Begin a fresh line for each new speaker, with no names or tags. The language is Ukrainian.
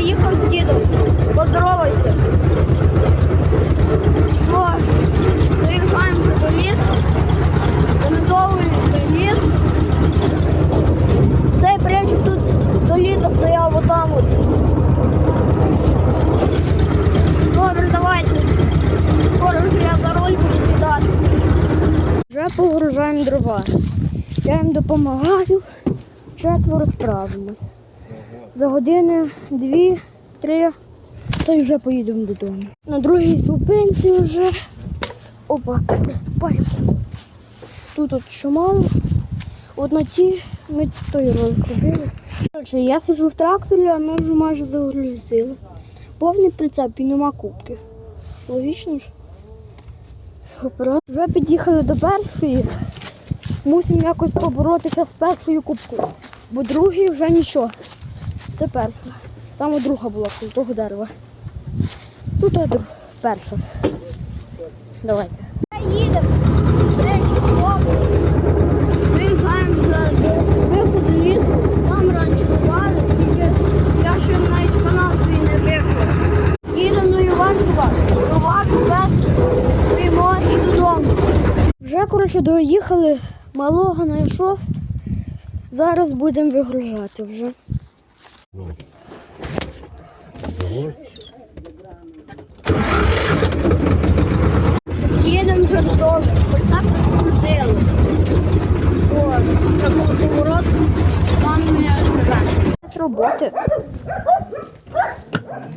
приїхав з дідом. Поздоровайся. О, доїжджаємо вже до лісу. До ліс. Цей прячок тут до літа стояв отам от. Добре, давайте. Скоро вже я за роль буду сідати. Вже погружаємо дрова. Я їм допомагаю. Четверо справимось. За години дві, три, та й вже поїдемо додому. На другій зупинці вже. Опа, приступаємо. Тут от мало. От на ті ми той ролик. Коротше, я сиджу в тракторі, а ми вже майже загрузили. Повний прицеп і нема кубки. Логічно ж. Вже під'їхали до першої. Мусимо якось поборотися з першою кубкою. Бо другий вже нічого. Це перша. Там от друга була з того дерева. Тут а друг. Перша. Давайте. Їдемо. Речі, Виїжджаємо вже до виходу лісу. Там раніше бували, тільки я ще навіть канал свій не виклав. Їдемо до Іванкова. Купець, і додому. Вже, коротше, доїхали, малого знайшов. Зараз будемо вигружати вже. Їдемо вже додому. Це прикрутили. О, вже було поворот, Там не. З роботи.